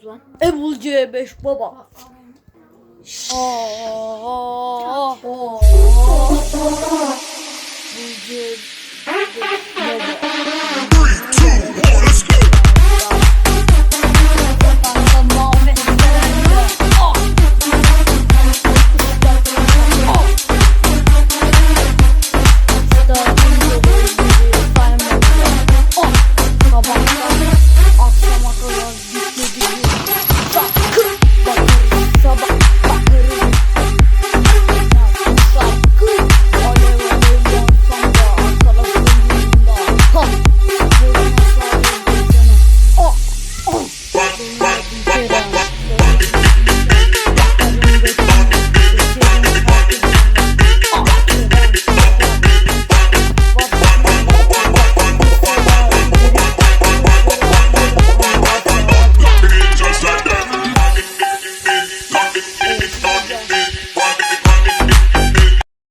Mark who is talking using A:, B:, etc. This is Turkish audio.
A: 9 lan.
B: Ebul C5 baba. Aa,
A: Oo.
B: Ebul C5.